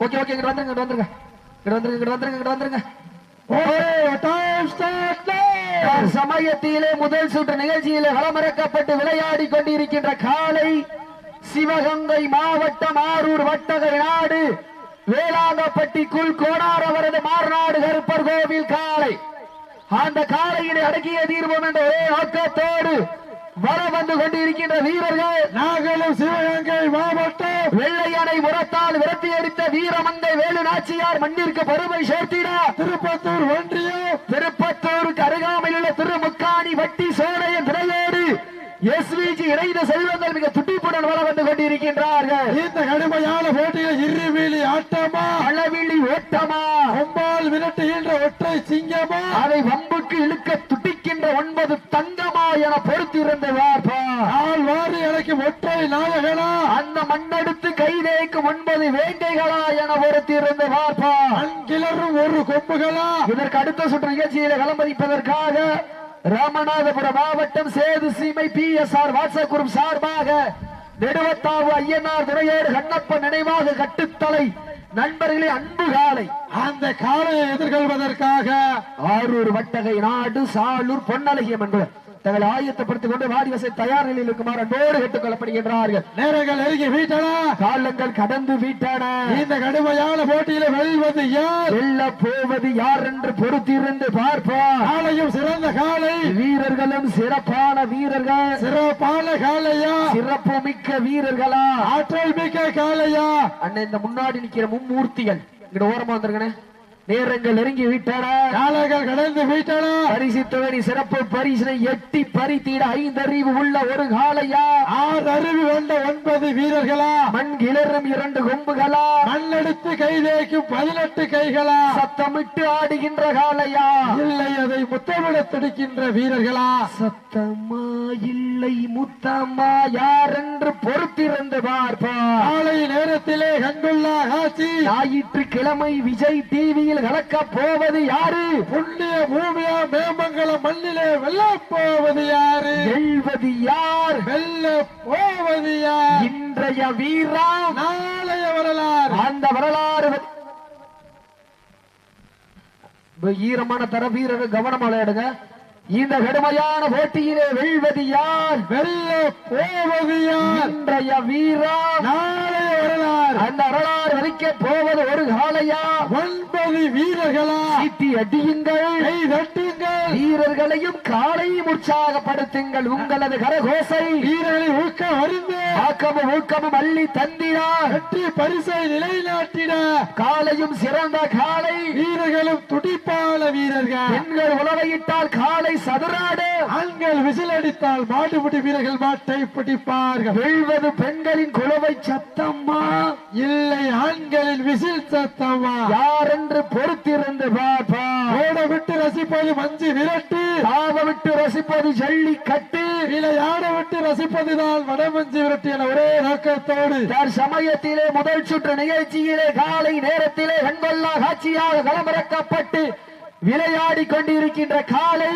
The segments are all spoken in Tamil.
ஓகே ஓகே இங்க வந்துருங்க இங்க வந்துருங்க. இங்க வந்துருங்க இங்க வந்துருங்க இங்க வந்துருங்க. சமயத்திலே முதல் சுற்று நிகழ்ச்சியிலே களமிறக்கப்பட்டு விளையாடி கொண்டிருக்கின்ற காலை சிவகங்கை மாவட்டம் ஆரூர் வட்டகை நாடு வேளாங்கப்பட்டி குல் கோடார் அவரது மார்நாடு கருப்பர் கோவில் காலை. அந்த காலையினை அடக்கிய தீர்வோம் என்ற ஒரே நோக்கத்தோடு வர வந்து கொண்டிருக்கின்ற வீரர்கள் நாங்களும் சிவகங்கை மாவட்டம் வெள்ளையனை உரத்தால் விரட்டி அடித்த வீரமங்கை வேலு நாச்சியார் மண்ணிற்கு பெருமை சேர்த்திட. திருப்பத்தூர் ஒன்றியம். திருப்பத்தூருக்கு அருகாமையில் உள்ள திருமுக்காணி வட்டி சோழையன் திரையோடு எஸ்விஜி இணைந்த செல்வங்கள் மிக துட்டிப்புடன் வள வந்து கொண்டிருக்கின்றார்கள். இந்த கடுமையான போட்டியில் இருவீலி ஆட்டமா? அளவிழி ஓட்டமா? கொம்பால் விரட்டுகின்ற ஒற்றை சிங்கமா? அதை வம்புக்கு இழுக்க துடிக்கின்ற ஒன்பது தங்கமா என பொறுத்திருந்த வார்ப்பா ஆள் வாரி அழைக்கும் ஒற்றை நாயகனா அந்த மண்ணெடுத்து கைதேக்கும் ஒன்பது வேங்கைகளா என பொறுத்திருந்த அங்கிலரும் ஒரு கொம்புகளா? இதற்கு அடுத்த சுற்று நிகழ்ச்சியில களமதிப்பதற்காக ராமநாதபுரம் மாவட்டம் Sethu Seemai P S R WhatsApp group சார்பாக நெடுவத்தாவு ஐயனார் துறையோடு கண்ணப்ப நினைவாக கட்டுத்தலை நண்பர்களே அன்பு காலை. அந்த காளையை எதிர்கொள்வதற்காக ஆரூர் வட்டகை நாடு சாலூர் பொன்னழகியம் என்பவர். தங்களை ஆயத்தப்படுத்திக் கொண்டு வாடி வசை தயார் நிலையில் இருக்குமாறு அன்போடு கேட்டுக் கொள்ளப்படுகின்றார்கள். நேரங்கள் நெருங்கி வீட்டனா. காலங்கள் கடந்து விட்டன. இந்த கடுமையான போட்டியில வெல்வது யார்? வெல்ல போவது யார் என்று பொறுத்திருந்து பார்ப்போம். காளையும் சிறந்த காளை வீரர்களும் சிறப்பான வீரர்கள். சிறப்பான காளையா சிறப்பு மிக்க வீரர்களா? ஆற்றல் மிக்க காளையா அண்ணன் இந்த முன்னாடி நிக்கிற மும்மூர்த்திகள் இங்க ஓரமா வந்திருக்கனே நேரங்கள் நெருங்கி விட்டன. காளைகள் கடந்து வீட்டனா. சிறப்பு பரிசினை எட்டி பறித்திட ஐந்தறிவு உள்ள ஒரு காளையா? ஆறு அருவி வந்த ஒன்பது வீரர்களா? மண் கிளறும் இரண்டு கொம்புகளா? மண்ணெடுத்து கைதேக்கும் பதினெட்டு கைகளா? சத்தமிட்டு ஆடுகின்ற காளையா? இல்லை அதை முத்தமிட துடிக்கின்ற வீரர்களா? சத்தமா இல்லை முத்தம்மா யார் என்று பொறுத்திருந்து பார்ப்பா காலை நேரத்திலே கங்குல்லா காட்சி. ஞாயிற்றுக்கிழமை விஜய் டிவியில் கலக்க போவது யாரு? புண்ணிய பூமியா மேமங்கலம் மண்ணிலே வெல்ல போவது யாரு? வெல்வது யார்? வெல்ல போவது யார்? இன்றைய வீரா நாளைய வரலாறு. அந்த வரலாறு ஈரமான தர வீரர் கவனம் விளையாடுங்க இந்த கடுமையான போட்டியிலே வெல்வது யார்? வெல்ல போவது யார்? இன்றைய வீரா நாளைய வரலாறு. அந்த வரலாறு வலிக்க போவது ஒரு காலையா ஒன்பது வீரர்களா? சீட்டி அடியுங்கள். தட்டுங்கள். வீரர்களையும் காலையும் உற்சாகப்படுத்துங்கள். உங்களது கரகோசை. வீரர்களை ஊக்க அறிந்து ஆக்கமும் ஊக்கமும் அள்ளி தந்திரா வெற்றி பரிசை நிலைநாட்டிட. காலையும் சிறந்த காலை வீரர்களும் துடிப்பான வீரர்கள். பெண்கள் உழவையிட்டால் காலை சதுராடு. ஆண்கள் விசில் அடித்தால் மாட்டுப்பிடி வீரர்கள் மாட்டை பிடிப்பார்கள். வெல்வது பெண்களின் குழவை சத்தம்மா? இல்லை ஆண்களின் விசில் சத்தமா யார் என்று பொறுத்திருந்து பாப்பா ஓட விட்டு ரசிப்பது மஞ்சு விரட்டு. தாவ விட்டு ரசிப்பது ஜல்லி கட்டு விளையாட விட்டு ரசிப்பதுதான் வடமஞ்சு விரட்டு என ஒரே நோக்கத்தோடு. சமயத்திலே முதல் சுற்று நிகழ்ச்சியிலே காலை நேரத்திலே கண்கொள்ளா காட்சியாக களமிறக்கப்பட்டு விளையாடி கொண்டிருக்கின்ற காலை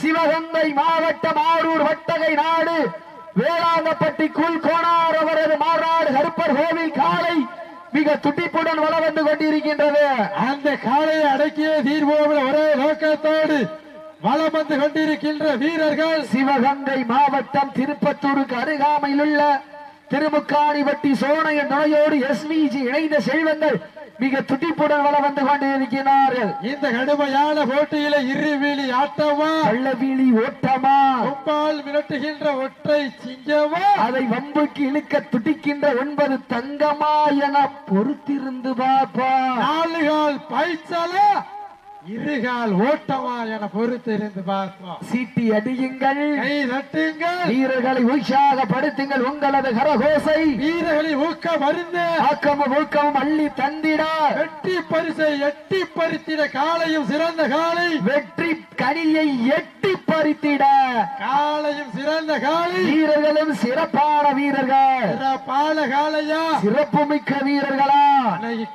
சிவகங்கை மாவட்டம் ஆரூர் வட்டகை நாடு வேளாங்கப்பட்டி குல் கோணார் அவரது மாறாடு கருப்பர் கோவில் காலை மிக துடிப்புடன் வள வந்து கொண்டிருக்கின்றது. அந்த காளையை அடக்கிய தீர்வோவில் ஒரே நோக்கத்தோடு வலம் வந்து கொண்டிருக்கின்ற வீரர்கள். சிவகங்கை மாவட்டம் திருப்பத்தூருக்கு அருகாமையில் உள்ள திருமுக்காணிவட்டி சோனைய நோயோடு எஸ்விஜி இணைந்த செல்வங்கள் மிக துடிப்புடன் வள வந்து கொண்டிருக்கிறார்கள் இந்த கடுமையான போட்டியில இருவீழி ஆட்டமா? கள்ளவீழி ஓட்டமா? கொம்பால் விரட்டுகின்ற ஒற்றை சிங்கமா? அதை வம்புக்கு இழுக்க துடிக்கின்ற ஒன்பது தங்கமா என பொறுத்திருந்து பார்ப்பா நாலுகால் பைச்சலா? இருகால் ஓட்டமா என பொறுத்து இருந்து பார்ப்போம். சீட்டி அடியுங்கள். கை தட்டுங்கள். வீரர்களை உற்சாகப்படுத்துங்கள் உங்களது கரகோசை. வீரர்களை ஊக்க மருந்து ஆக்கமும் ஊக்கமும் அள்ளி தந்திட. வெற்றி பரிசை எட்டி பறித்திட காலையும் சிறந்த காலை வெற்றி கனியை எட்டி பறித்திட. காலையும் சிறந்த காலை வீரர்களும் சிறப்பான வீரர்கள். சிறப்பான காலையா சிறப்பு மிக்க வீரர்களா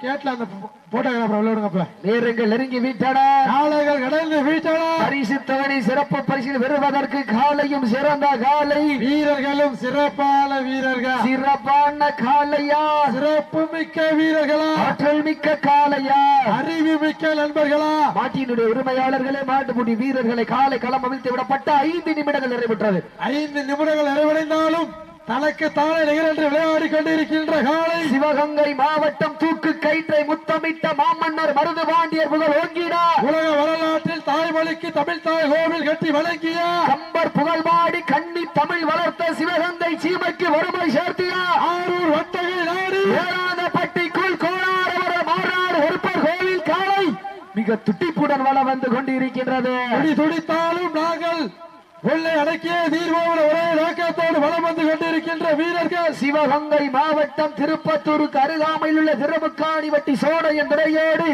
கேட்ல அந்த போட்டோகிராஃபர் விளையாடுங்கப்ப நேரங்கள் நெருங்கி விட்டன விட்டன காளைகள் கடந்து வீட்டன பரிசு தொகை சிறப்பு பரிசு பெறுவதற்கு காலையும் சிறந்த காலை வீரர்களும் சிறப்பான வீரர்கள். சிறப்பான காலையா சிறப்பு மிக்க வீரர்களா. ஆற்றல் மிக்க காலையா அறிவு மிக்க நண்பர்களா. மாட்டினுடைய உரிமையாளர்களே மாட்டுமுடி வீரர்களை காலை களம் அமைத்து விடப்பட்ட ஐந்து நிமிடங்கள் நிறைவேற்றது. ஐந்து நிமிடங்கள் நிறைவடைந்தாலும் தனக்கு தானே நிகரென்று விளையாடி கொண்டிருக்கின்ற காலை சிவகங்கை மாவட்டம் தூக்கு கயிற்றை முத்தமிட்ட மாமன்னர் மருது பாண்டியர் புகழ் ஓங்கிடா உலக வரலாற்றில் தாய்மொழிக்கு தமிழ் தாய் கோவில் கட்டி வழங்கிய கம்பர் புகழ்பாடி கண்ணி தமிழ் வளர்த்த சிவகங்கை சீமைக்கு வறுமை சேர்த்தியா? ஆரூர் வட்டகை நாடு. வேளாந்தப்பட்டிக்குள் கோளாறு மாறாடு ஒருப்பர் கோவில் காலை மிக துட்டிப்புடன் வள வந்து கொண்டிருக்கின்றது. துடி துடித்தாலும் நாங்கள் உள்ளே அடக்கிய தீர்வோடு ஒரே நோக்கத்தோடு வலம் வந்து கொண்டிருக்கின்ற வீரர்கள் சிவகங்கை மாவட்டம் திருப்பத்தூருக்கு அருகாமையில் உள்ள திருமுக்காணி வட்டி சோழையன் துறையோடு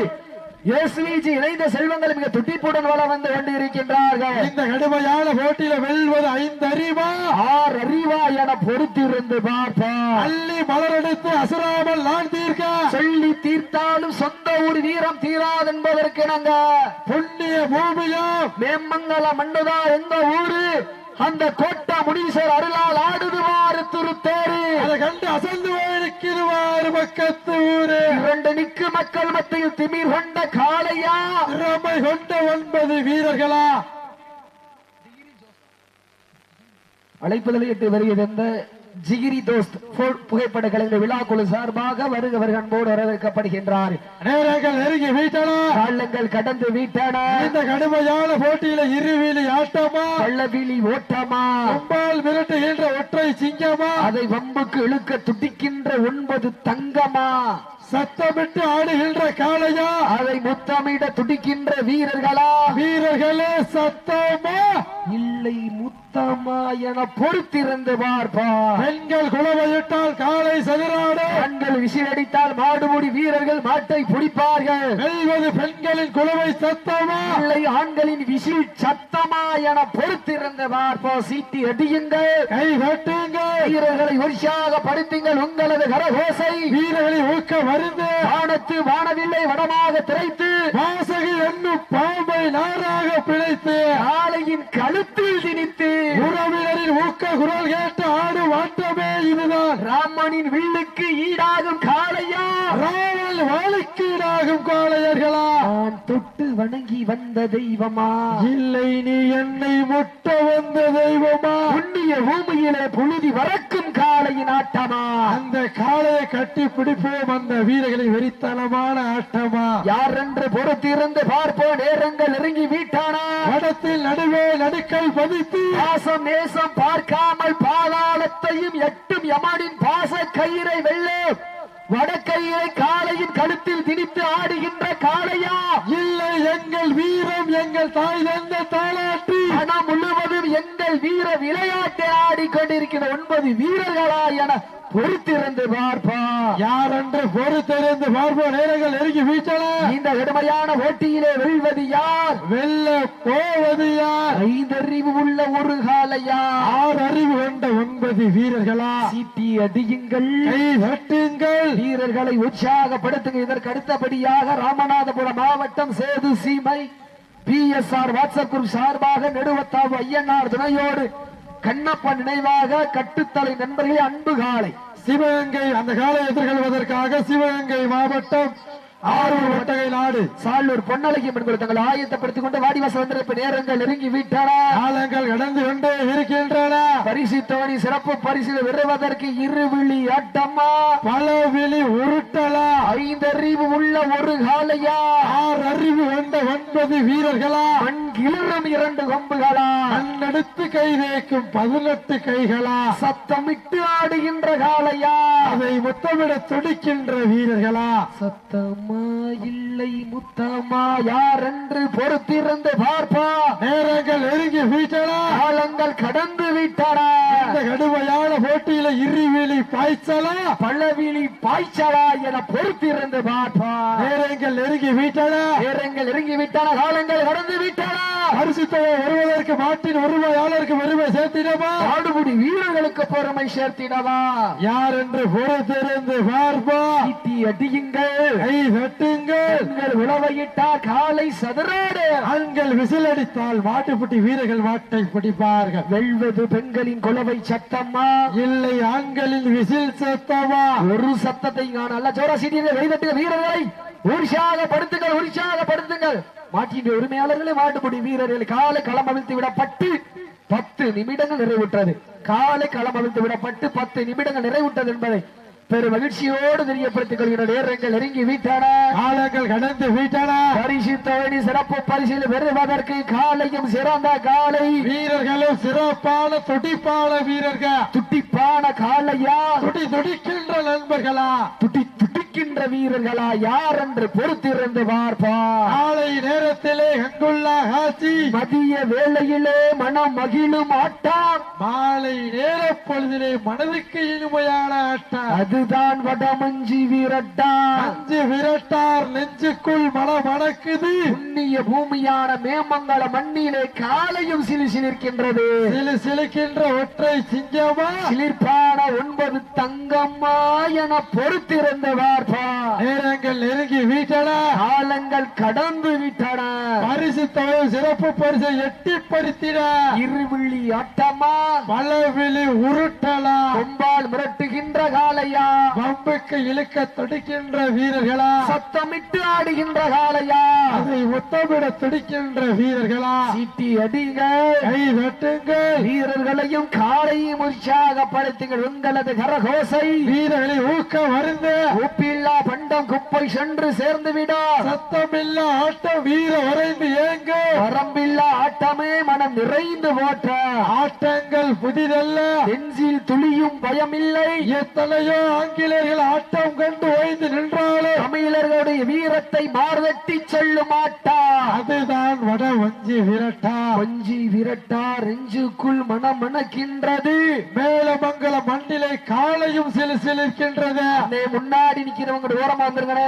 எஸ்விஜி இணைந்த செல்வங்கள் மிக துட்டிப்புடன் வள வந்து கொண்டிருக்கின்றார்கள். இந்த கடுமையான போட்டியில வெல்வது ஐந்து அறிவா? ஆர் அறிவா என பொறுத்திருந்து பார்ப்போம். அள்ளி மலரெடுத்து அசராமல் நான் தீர்க்க? சொல்லி தீர்த்தாலும் சொந்த ஊர் வீரம் தீராது என்பதற்கு நாங்க புண்ணிய பூமியா மேம்மங்கல மண்ணுதா எந்த ஊரு? அந்த கோட்டா முனீஸ்வர் அருளால் ஆடுதுவாறு திருத்தேரு அதை கண்டு அசந்து போயிருக்கிறவாறு பக்கத்து ஊரு. இரண்டு நிக்கு மக்கள் மத்தியில் திமிர் கொண்ட காளையா? ரமை கொண்ட ஒன்பது வீரர்களா? அழைப்புதலை எட்டு வருகிறது ஜிகிரி தோஸ்த் புகைப்பட கலைஞர் விழா குழு சார்பாக வருகவர் அன்போடு வரவேற்கப்படுகின்றார். நேரங்கள் நெருங்கி வீட்டனா காலங்கள் கடந்து வீட்டான இந்த கடுமையான போட்டியில இருவிழி ஆட்டமா? பள்ளவிழி ஓட்டமா? அம்பால் மிரட்டுகின்ற ஒற்றை சிங்கமா? அதை வம்புக்கு இழுக்க துடிக்கின்ற ஒன்பது தங்கமா? சத்தமிட்டு ஆடுகின்ற காளையா? அதை முத்தமிட துடிக்கின்ற வீரர்களா? வீரர்களே சத்தமா? இல்லை முத்தமா என பொறுத்திருந்து பார்ப்பா. பெண்கள் குளவையிட்டால் காளை சதுராடு. கண்கள் விசிலடித்தால் மாடுமுடி வீரர்கள் மாட்டை பிடிப்பார்கள். வெல்வது பெண்களின் குளவை சத்தமா? இல்லை ஆண்களின் விசில் சத்தமா என பொறுத்திருந்து பார்ப்பா. சீட்டி அடியுங்கள். கை வெட்டுங்கள். வீரர்களை உற்சாகப்படுத்துங்கள். உங்களது கரகோசை. வீரர்களை ஊக்க மருந்து வானத்து வானவில்லை வடமாக திரைத்து வாசகி என்னும் பாம்பை நாராக பிழைத்து காளையின் கழுத்தில் திணித்து உறவினரின் ஊக்க குரல் கேட்டு ஆடும் ஆட்டமே இதுதான் ராமனின் வில்லுக்கு ஈடாகும் காளையா? ராவல் வாழுக்கீடாகும் காளையர்களா? நான் தொட்டு வணங்கி வந்த தெய்வமா? இல்லை நீ என்னை முட்ட வந்த தெய்வமா? புண்ணிய பூமியிலே புழுதி வரக்கும் காளையின் ஆட்டமா? அந்த காளையை கட்டி பிடிப்போம் அந்த வீரர்களின் வெறித்தனமான ஆட்டமா? யார் என்று பொறுத்திருந்து பார்ப்போம் நேரங்கள் நெருங்கி வீட்டானா? வடத்தில் நடுவே நடுக்கல் பதித்து பாசம் நேசம் பார்க்காமல் பாதாளத்தையும் எட்டும் யமனின் பாச கயிறை வெல்லும் வடக்கையிலை காளையின் கழுத்தில் திணித்து ஆடுகின்ற காளையா? இல்லை எங்கள் வீரம் எங்கள் தாய் தந்த தாளாட்டி. பணம் முழுவதும் எங்கள் வீர விளையாட்டை ஆடிக்கொண்டிருக்கிற ஒன்பது வீரர்களா என பொறுத்திருந்து பார்ப்பா. யார் என்று பொறுத்திருந்து பார்ப்போம் நேரங்கள் நெருங்கி வீச்சல. இந்த கடுமையான போட்டியிலே வெல்வது யார்? வெல்ல போவது யார்? ஐந்தறிவு உள்ள ஒரு காளையா ஆறு அறிவு கொண்ட ஒன்பது வீரர்களா? சீட்டி அடியுங்கள். தட்டுங்கள் வீரர்களை உற்சாகப்படுத்துங்க. இதற்கு அடுத்தபடியாக ராமநாதபுரம் மாவட்டம் Sethu Seemai. P S R WhatsApp group சார்பாக நெடுவத்தாவு ஐயனார் துணையோடு கண்ணப்ப நினைவாக கட்டுத்தலை நண்பர்களே அன்பு காலை. சிவகங்கை அந்த காலை எதிர்கொள்வதற்காக சிவகங்கை மாவட்டம் ஆரூர் ஒட்டகை நாடு. சாலூர் பொன்னழகி பெண்கள் தங்கள் ஆயத்தப்படுத்திக் கொண்டு வாடிவாசல் வந்திருப்ப நேரங்கள் நெருங்கி விட்டன. காலங்கள் கடந்து கொண்டே இருக்கின்றன. பரிசு தோணி சிறப்பு பரிசு பெறுவதற்கு இருவிழி ஆட்டமா? பல விழி உருட்டலா. ஐந்தறிவு உள்ள ஒரு காலையா ஆறு அறிவு கொண்ட ஒன்பது வீரர்களா? மண் இரண்டு கொம்புகளா? கண்ணெடுத்து கை தேய்க்கும் பதினெட்டு கைகளா? சத்தமிட்டு ஆடுகின்ற காளையா? அதை முத்தமிட துடிக்கின்ற வீரர்களா? சத்தமா இல்லை முத்தமா யார் என்று பொறுத்திருந்து பார்ப்பா. நேரங்கள் நெருங்கி வீட்டலா காலங்கள் கடந்து விட்டன இந்த கடுமையான போட்டியில இருவிழி பாய்ச்சலா? பள்ளவிழி பாய்ச்சலா என பொறுத்திருந்து பார்ப்பா. நேரங்கள் நெருங்கி வீட்டலா நேரங்கள் நெருங்கி விட்டன காலங்கள் கடந்து விட்டன. பரிசு தொகை வருவதற்கு மாட்டின் உரிமையாளருக்கு பெருமை சேர்த்திடமா ஆடுபுடி வீரர்களுக்கு பொறுமை சேர்த்திடவா. யார் என்று பொறுத்திருந்து பார்ப்பா? அடியுங்கள் கை உழவையிட்டார் காலை சதுராடு. ஆண்கள் விசில் அடித்தால் மாட்டுப்பட்டி வீரர்கள் மாட்டை பிடிப்பார்கள். வெல்வது பெண்களின் குலவை சத்தம்மா இல்லை ஆண்களின் விசில் சத்தமா? ஒரு சத்தத்தை காண ஜோரா சீட்டியை வெளிநட்டுக வீரர்களை. உற்சாகப்படுத்துங்கள் உற்சாகப்படுத்துங்கள். மாட்டின் உரிமையாளர்களே மாட்டுப்படி வீரர்கள் காலை களம் அவிழ்த்து விடப்பட்டு பத்து நிமிடங்கள் நிறைவுற்றது. காலை களம் அவிழ்த்து விடப்பட்டு பத்து நிமிடங்கள் நிறைவுற்றது என்பதை பெரும் மகிழ்ச்சியோடு தெரியப்படுத்திக் கொள்கிற நேரங்கள் நெருங்கி விட்டன. காலங்கள் கடந்து விட்டன. பரிசு தொழில் சிறப்பு பரிசில் பெறுவதற்கு காலையும் சிறந்த காலை. வீரர்களும் சிறப்பான துடிப்பான வீரர்கள். துட்டிப்பான காலையா? துடி துடிக்கின்ற நண்பர்களா? துட்டி துடிக்கின்ற வீரர்களா யார் என்று பொறுத்திருந்து பார்ப்பா. காலை நேரத்திலே அங்குள்ள மதிய வேளையிலே மனம் மகிழும் ஆட்டம் மாலை நேர பொழுதிலே மனதுக்கு இனிமையான ஆட்டம் அதுதான் வடமஞ்சி வீரட்டா. அஞ்சு விரட்டார் நெஞ்சுக்குள் மன மணக்குது புண்ணிய பூமியான மேமங்கல மண்ணிலே காலையும் சிலு சிலிர்க்கின்றது சிலு சிலுக்கின்ற ஒற்றை சிங்கமா? சிலிர்ப்பான ஒன்பது தங்கம்மா என பொறுத்திருந்து பார்ப்பா நேரங்கள் நெருங்கி வீட்டன காலங்கள் கடந்து விட்டன. பரிசு தொகை சிறப்பு பரிசை எட்டி பறித்திட இருவிழி ஆட்டமா. பலவிழி உருட்டலா. கொம்பால் மிரட்டுகின்ற காலையா பம்புக்கு இழுக்க துடிக்கின்ற வீரர்களா. சத்தமிட்டு ஆடுகின்ற காலையா அதை முத்தமிட துடிக்கின்ற வீரர்களா. சீட்டி அடிங்க. கை தட்டுங்கள் வீரர்களையும் காலையும் உற்சாகப்படுத்துங்கள் உங்களது கரகோசை. வீரர்களை ஊக்கம் வருந்த உப்பில்லா பண்டம் குப்பை சென்று சேர்ந்து விடா. சத்தமில்லா ஆட்டம் வீர வரைந்து ஏங்க வரம்பில்லா ஆட்டமே மனம் நிறைந்து போற்ற. ஆட்டங்கள் புதிதல்ல. நெஞ்சில் துளியும் பயமில்லை. எத்தனையோ ஆங்கிலேயர்கள் ஆட்டம் கண்டு ஓய்ந்து நின்றாலும் தமிழர்களுடைய வீரத்தை மார்தட்டி செல்லும் ஆட்டா அதுதான் வட வஞ்சி விரட்டா. கொஞ்சி விரட்டா ரெஞ்சுக்குள் மனம் மணக்கின்றது மேலமங்கல மண்ணிலை காலையும் சிலு சிலிர்க்கின்றது முன்னாடி நிக்கிறவங்க ஓரமா வந்துருங்கண்ணே.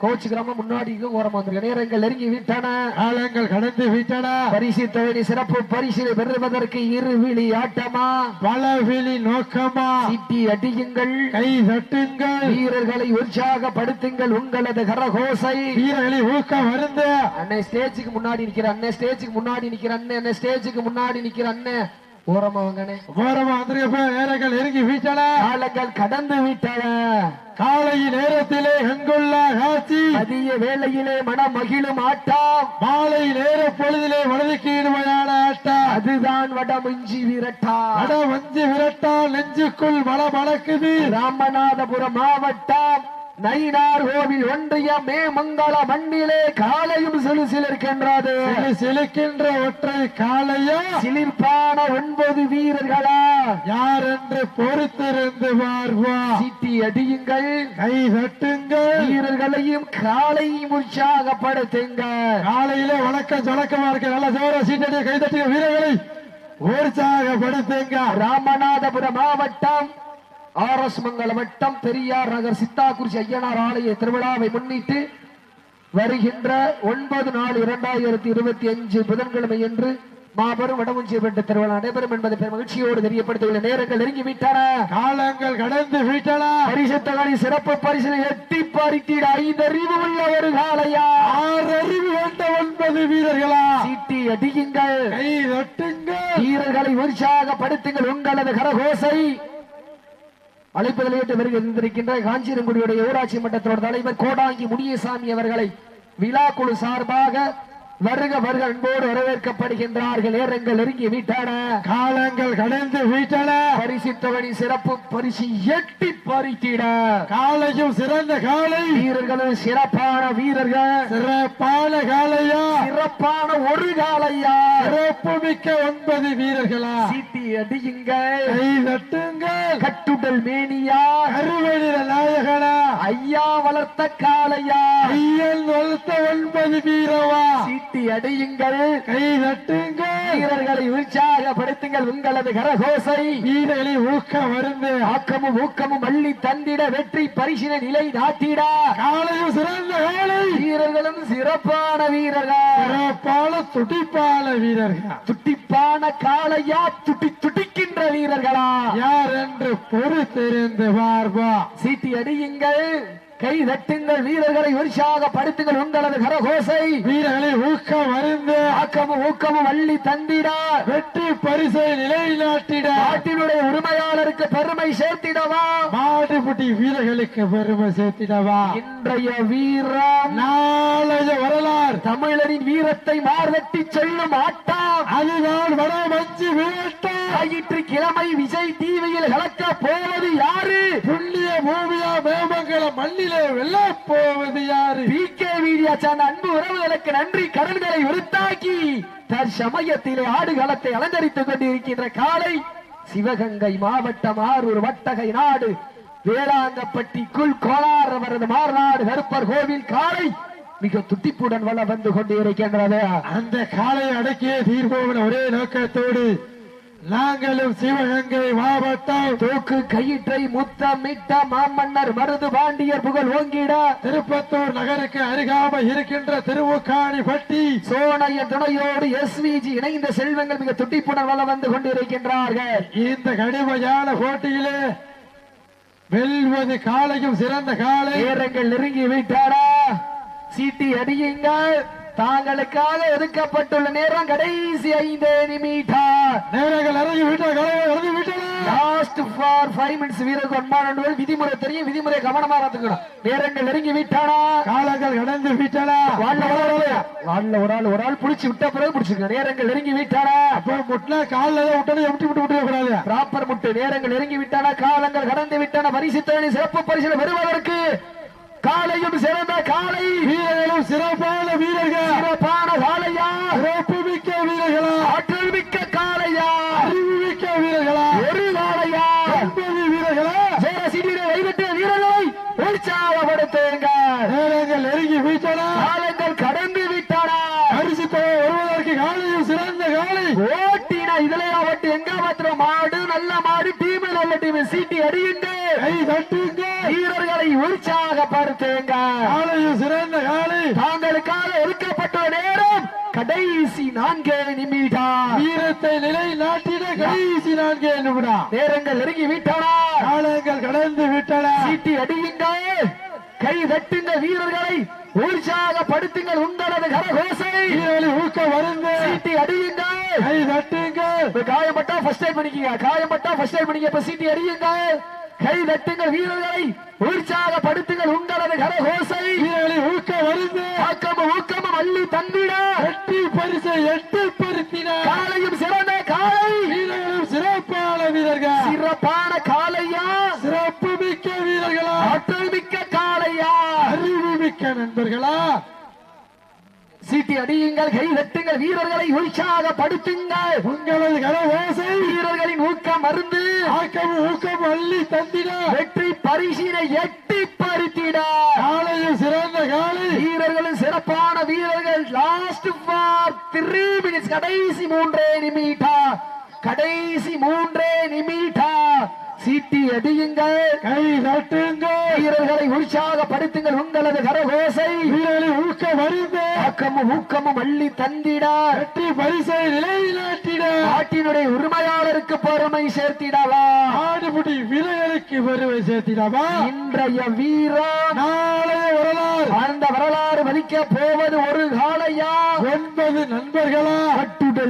கோச்சுக்கிறாம முன்னாடி ஓரமா வந்துருங்க. நேரங்கள் நெருங்கி விட்டன. காலங்கள் கடந்து விட்டன. பரிசு தொழில் சிறப்பு பரிசிலை பெறுவதற்கு இரு விழி ஆட்டமா? பலவிழி நோக்கமா? சீட்டி அடியுங்கள். கை தட்டுங்கள். வீரர்களை உற்சாகப்படுத்துங்கள் உங்களது கரகோசை. வீரர்களை ஊக்கம் வருந்த அண்ணே ஸ்டேஜுக்கு முன்னாடி நிக்கிற அண்ணே ஸ்டேஜுக்கு முன்னாடி நிக்கிற அண்ணே அண்ணே ஸ்டேஜுக்கு முன்னாடி நிக்கிற அண்ணே. ஓரமா வாங்கண்ணே ஓரமா வந்திருக்க நேரங்கள் காலங்கள் கடந்து விட்டன. காலையின் நேரத்திலே எங்குள்ள காட்சி. மதிய வேளையிலே மனம் மகிழும் ஆட்டம். மாலை நேர பொழுதிலே மனதுக்கு இனிமையான ஆட்டம். அதுதான் வடமுஞ்சி விரட்டா அட வஞ்சி விரட்டா நெஞ்சுக்குள் மன மணக்குது ராமநாதபுரம் மாவட்டம். நயினார் கோவில் ஒன்றிய மேமங்கல மண்ணிலே காலையும் சிலு சிலிருக்கின்றது. சிலு சிலுக்கின்ற ஒற்றை காலையா சிலிர்ப்பான ஒன்பது வீரர்களா? யார் என்று பொறுத்திருந்து பார்வா? சீட்டி அடியுங்கள். கை தட்டுங்கள். வீரர்களையும் காலையும் உற்சாகப்படுத்துங்கள் காலையில வணக்கம் தொடக்கமா இருக்கு. நல்ல சோர சீட்டடிய கைதட்டிய வீரர்களை உற்சாகப்படுத்துங்க. ராமநாதபுரம் மாவட்டம் ஆர் எஸ் மங்கலம் வட்டம் பெரியார் நகர் சித்தாக்குறிச்சி ஐயனார் ஆலய திருவிழாவை முன்னிட்டு வருகின்ற ஒன்பது நாலு இரண்டாயிரத்தி இருபத்தி அஞ்சு புதன்கிழமை என்று மாபெரும் வடமுஞ்சி பெற்ற திருவிழா நடைபெறும் என்பதை பெரும் மகிழ்ச்சியோடு தெரியப்படுத்தியுள்ள நேரங்கள் நெருங்கி விட்டன காலங்கள் கடந்து விட்டன. பரிசு தொகை சிறப்பு பரிசில் எட்டி பறித்திட ஐந்தறிவு உள்ள ஒரு காலையா ஆறு அறிவு கொண்ட ஒன்பது வீரர்களா? சீட்டி அடியுங்கள். கை தட்டுங்கள். வீரர்களை உற்சாகப்படுத்துங்கள் உங்களது கரகோசை. அழைப்பு வெளியிட்டு வருகின்றிருக்கின்ற காஞ்சிரங்குடியுடைய ஊராட்சி மன்றத்தோட தலைவர் கோடாங்கி முனியசாமி அவர்களை விழா குழு சார்பாக வருக வருக அன்போடு வரவேற்கப்படுகின்றார்கள். நேரங்கள் நெருங்கி விட்டன. காலங்கள் கடந்து விட்டன. பரிசு தொகை சிறப்பு பரிசு எட்டி பறித்திட. காலையும் சிறந்த காலை. வீரர்களும் சிறப்பான வீரர்கள். சிறப்பான காலையா? சிறப்பான ஒரு காலையா? சிறப்பு மிக்க ஒன்பது வீரர்களா? சீட்டி அடியுங்கள். கை தட்டுங்கள். கட்டுடல் மேனியா? கருவெளிர நாயகனா? ஐயா வளர்த்த காளையா? ஐயன் வளர்த்த ஒன்பது வீரவா? சீட்டி அடியுங்கள் கை தட்டுங்கள். வீரர்களை உற்சாகப்படுத்துங்கள் உங்களது கரகோசை. வீரர்களை ஊக்கம் வருந்து ஆக்கமும் ஊக்கமும் அள்ளி தந்திட வெற்றி பரிசின நிலை நாட்டிட. காலையும் சிறந்த காலை வீரர்களும் சிறப்பான வீரர்கள். சிறப்பான துடிப்பான வீரர்கள். துட்டிப்பான காளையா துட்டி துடிக்கின்ற வீரர்களா. யார் என்று பொறுத்திருந்து பார்ப்பா சீட்டி அடியுங்கள். கை தட்டுங்கள் வீரர்களை உற்சாகப்படுத்துங்கள் உங்களது கரகோசை. வீரர்களை ஊக்கம் அறிந்து ஆக்கமும் ஊக்கமும் அள்ளி தந்திட. வெற்றி பரிசை நிலைநாட்டிட. நாட்டினுடைய உரிமையாளருக்கு பெருமை சேர்த்திடவா? மாடுபிடி வீரர்களுக்கு பெருமை சேர்த்திடவா? இன்றைய வீரம் நாளைய வரலாறு. தமிழரின் வீரத்தை மார்தட்டி செல்லும் ஆட்டம். அதுதான் வட மஞ்சு வேட்டம் ஞாயிற்று கிழமை விஜய் டிவியில் கலக்க போவது யாரு? புண்ணிய பூமியா மேமங்கலம் மண்ணிலே வெல்ல போவது யாரு? பி கே வீடியா சார்ந்த அன்பு உறவுகளுக்கு நன்றி கடன்களை உருத்தாக்கி தற்சமயத்திலே ஆடுகளத்தை அலங்கரித்துக் கொண்டிருக்கின்ற காலை சிவகங்கை மாவட்டம் ஆரூர் வட்டகை நாடு. வேளாங்கப்பட்டி குல் கோளார் அவரது மார்நாடு கருப்பர் கோவில் காலை மிக துட்டிப்புடன் வள வந்து கொண்டிருக்கின்றது. அந்த காலை அடக்கிய தீர்வோவன் ஒரே நோக்கத்தோடு நாங்களும் சிவகங்கை மாவட்டம். தூக்கு கயிற்றை முத்தமிட்ட மாமன்னர் மருது பாண்டியர் புகழ் ஓங்கிட. திருப்பத்தூர் நகருக்கு அருகாம இருக்கின்ற திருவுக்காணி பட்டி சோனைய துணையோடு எஸ்விஜி இணைந்த செல்வங்கள் மிக துட்டிப்புடன் வள வந்து கொண்டிருக்கின்றார்கள். இந்த கடுமையான போட்டியிலே வெல்வது காலையும் சிறந்த காலை. நேரங்கள் நெருங்கி விட்டாரா சீட்டி அடியுங்கள் தாங்களுக்காக ஒதுக்கப்பட்டுள்ள நேரம் கடைசி ஐந்து நிமிடம். நேரங்கள் இறங்கி இறங்கி விட்டன லாஸ்ட் ஃபார் ஃபைவ் மினிட்ஸ் வீரருக்கு ஒன்பான விதிமுறை தெரியும். விதிமுறை கவனமா பார்த்துக்கணும். நேரங்கள் நெருங்கி விட்டானா? காலங்கள் கடந்து விட்டன வாழ்ல ஒரு ஆள் வாழ்ல ஒரு ஆள் ஒரு ஆள் புடிச்சு விட்ட பிறகு புடிச்சுக்க நேரங்கள் நெருங்கி விட்டானா? அப்ப முட்டினா காலில் விட்டனே எப்படி விட்டு விட்டு கூடாது ப்ராப்பர் முட்டு. நேரங்கள் நெருங்கி விட்டன? காலங்கள் கடந்து விட்டன? பரிசு சிறப்பு பரிசு பெறுவதற்கு காலையும் சிறந்த காலை வீரர்களும் சிறப்பான வீரர்கள். சிறப்பான காலையா சிறப்பு மிக்க வீரர்களா. ஆற்றல் மிக்க காலையா அறிவு மிக்க வீரர்களா. ஒரு காலையா ஒன்பது வீரர்களா. ஜெயசிடியை கைவிட்ட வீரர்களை உற்சாகப்படுத்துங்க. நேரங்கள் நெருங்கி விட்டன காலங்கள் கடந்து விட்டன. பரிசு தொகை வருவதற்கு காலையும் சிறந்த காலை ஓட்டின இதுலயா ஓட்டு எங்க மாத்திரம் மாடு நல்ல மாடு. டீம் சீட்டி அடியுங்க கை தட்டுங்க வீரர்களை உற்சாகப்படுத்துங்க காலையும் சிறந்த காலை. தாங்களுக்காக ஒதுக்கப்பட்டுள்ள நேரம் கடைசி நான்கு நிமிடம். வீரத்தை நிலை நாட்டிட கடைசி நான்கு நிமிடம். நேரங்கள் நெருங்கி விட்டன காலங்கள் கடந்து விட்டன. சீட்டி அடியுங்கள். கை தட்டுங்க வீரர்களை. உற்சாகப்படுத்துங்கள் உங்களது கரகோசை. வீரர்களை ஊக்கம் வருந்து சீட்டி அடியுங்கள். கை தட்டுங்க. காயப்பட்டா ஃபர்ஸ்ட் டைம் பண்ணிக்கங்க. காயப்பட்டா ஃபர்ஸ்ட் டைம் பண்ணிக்க இப்ப சீட்டி அடியுங்கள் கை தட்டுங்கள் வீரர்களை உற்சாகப்படுத்துங்கள். உங்களது கரகோசை. வீரர்களை ஊக்கம் வருந்து ஆக்கமும் ஊக்கமும் அள்ளி தந்திட. வெற்றி பரிசை எட்டு பருத்தினார் காலையும் சிறந்த காலை. வீரர்களும் சிறப்பான வீரர்கள். சிறப்பான காலையா? சிறப்பு மிக்க வீரர்களா? ஆற்றல் மிக்க காலையா? அறிவு மிக்க நண்பர்களா? சீட்டி அடியுங்கள் கை தட்டுங்கள் வீரர்களை உற்சாகப்படுத்துங்கள் உங்களது கரவாசை வீரர்களின் ஊக்கம் மருந்து ஆக்கம் ஊக்கம் அள்ளி தந்திட வெற்றி பரிசினை எட்டி பறித்திட காலையும் சிறந்த காலை. வீரர்களும் சிறப்பான வீரர்கள். லாஸ்ட் ஃபார் த்ரீ மினிட்ஸ் கடைசி மூன்றே நிமிடம். கடைசி மூன்றே நிமிடம். சீட்டி அடியுங்கள் கை தட்டுங்க வீரர்களை உற்சாகப்படுத்துங்கள் உங்களது கரகோசை. வீரர்களை ஊக்கம் வருந்து ஆக்கமும் ஊக்கமும் அள்ளி தந்திட வெற்றி பரிசை நிலைநாட்டிட நாட்டினுடைய உரிமையாளருக்கு பெருமை சேர்த்திடவா? ஆடுபுடி வீரர்களுக்கு பெருமை சேர்த்திடவா? இன்றைய வீரம். நாளைய வரலாறு. அந்த வரலாறு மதிக்க போவது ஒரு காலையா ஒன்பது நண்பர்களா?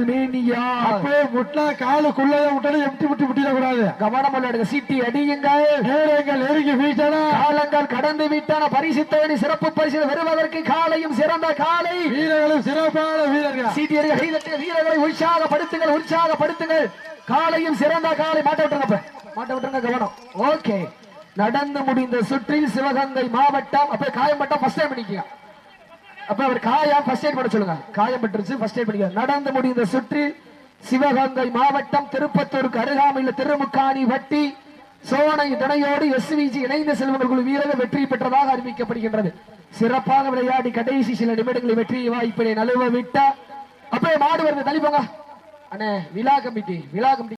மேனியா அப்படியே முட்டா காலுக்குள்ளே விட்டாலும் எம்டி முட்டி முட்டிடக்கூடாது. கவனம் எடுங்க. சீட்டி அடியுங்கள். நேரங்கள் நெருங்கி வீட்டனா காலங்கள் கடந்து விட்டன. பரிசு தேடி சிறப்பு பரிசு வருவதற்கு காலையும் சிறந்த காலை. வீரர்களும் சிறப்பான வீரர்கள். சீட்டி கைதட்டுங்க வீரர்களை உற்சாகப்படுத்துங்கள் உற்சாகப்படுத்துங்கள். காலையும் சிறந்த காலை. மாட்ட விட்டுருங்க. மாட்ட விட்டுருங்க கவனம். ஓகே நடந்து முடிந்த சுற்றில் சிவகங்கை மாவட்டம் அப்ப காயம்பட்டம் ஃபர்ஸ்ட் டைம் பண்ணிக்க அப்ப அவர் காயம் ஃபர்ஸ்ட் எய்ட் பண்ண சொல்லுங்க. காயம் பட்டுருச்சு ஃபர்ஸ்ட் எய்ட் பண்ணிக்க. நடந்து முடிந்த சுற்றில் சிவகங்கை மாவட்டம் திருப்பத்தூருக்கு அருகாமையில் திருமுக்காணி வட்டி சோனை துணையோடு எஸ்விஜி இணைந்த செல்வங்கள் குழு வீரர்கள் வெற்றி பெற்றதாக அறிவிக்கப்படுகின்றது. சிறப்பாக விளையாடி கடைசி சில நிமிடங்களில் வெற்றி வாய்ப்பினை நழுவ விட்டா. அப்படியே மாடு வருது தள்ளிப்போங்க அண்ணே விழா கமிட்டி விழா கமிட்டி